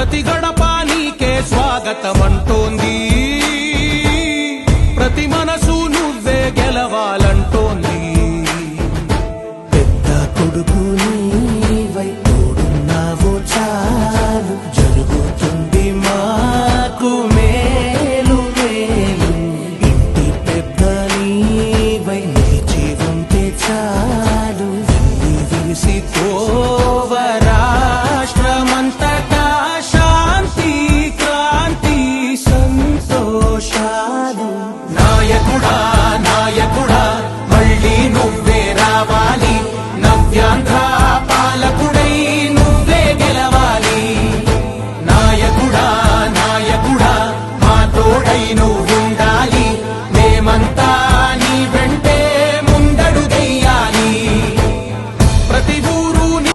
ప్రతి గడప నీకే స్వాగతమంటోంది. ప్రతి మనసు నువ్వే గెలవాలంటోంది. పెద్ద కొడుకు నీవై తోడున్నావో చాలు. జరుగుతుంది మాకు మేలు మేలు. ఇంటి పెద్ద నీవై నిలిచి ఉంటే చాలు. వెళ్ళి విరిసి